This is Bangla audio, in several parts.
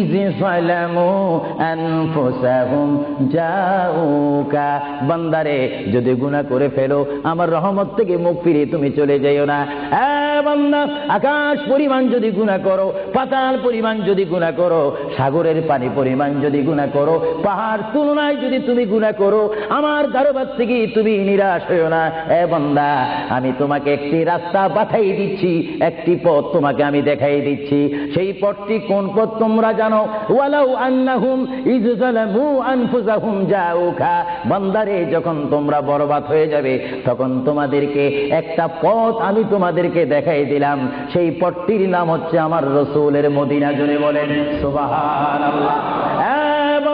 ইজ সালামু আনফুসাহুম, জাউকা। বান্দারে, যদি গুনাহ করে ফেলো, আমার রহমত থেকে মুখ ফিরে তুমি চলে যাইও না। বান্দা, আকাশ পরিমাণ যদি গুনাহ করো, পাতাল পরিমাণ যদি গুনাহ করো, সাগরের পানি পরিমাণ যদি গুনাহ করো, পাহাড় তুলনায় যদি তুমি গুনাহ করো, আমার দরবার থেকে তুমি নিরাশ হইও না। এ বান্দা, আমি তোমাকে একটি রাস্তা পাঠাই দিচ্ছি, একটি পথ তোমাকে আমি দেখাই দিচ্ছি। সেই পথটি কোন পথ তোমরা জানো? ওয়ালাউ আন্নাহুম ইজজালামু আনফুসাহুম জাউকা। বান্দারে, যখন তোমরা বরবাদ হয়ে যাবে, তখন তোমাদেরকে একটা পথ আমি তোমাদেরকে দেখাই দিলাম। সেই পথটির নাম হচ্ছে আমার রসুলের মদিনা জুড়ে বলেন হ্যাঁ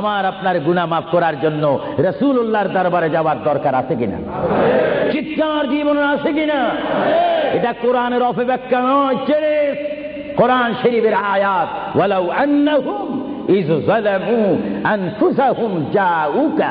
আমার আপনার গুণা মাফ করার জন্য রসুল উল্লাহর দরবারে যাওয়ার দরকার আছে কিনা? চিৎকার জীবন আছে কিনা? এটা কোরআনের অপব্যাখ্যা নয় চেরে কোরআন শরীফের আয়াত, ওয়ালাউ আন্নাহুম ইজ জালামু আনফুসাহুম জাউকা।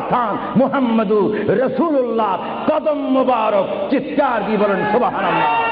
স্থান মোহাম্মদু রসুল্লাহ কদম মুবারক। চিৎকার দিয়ে বলেন সুবহানাল্লাহ।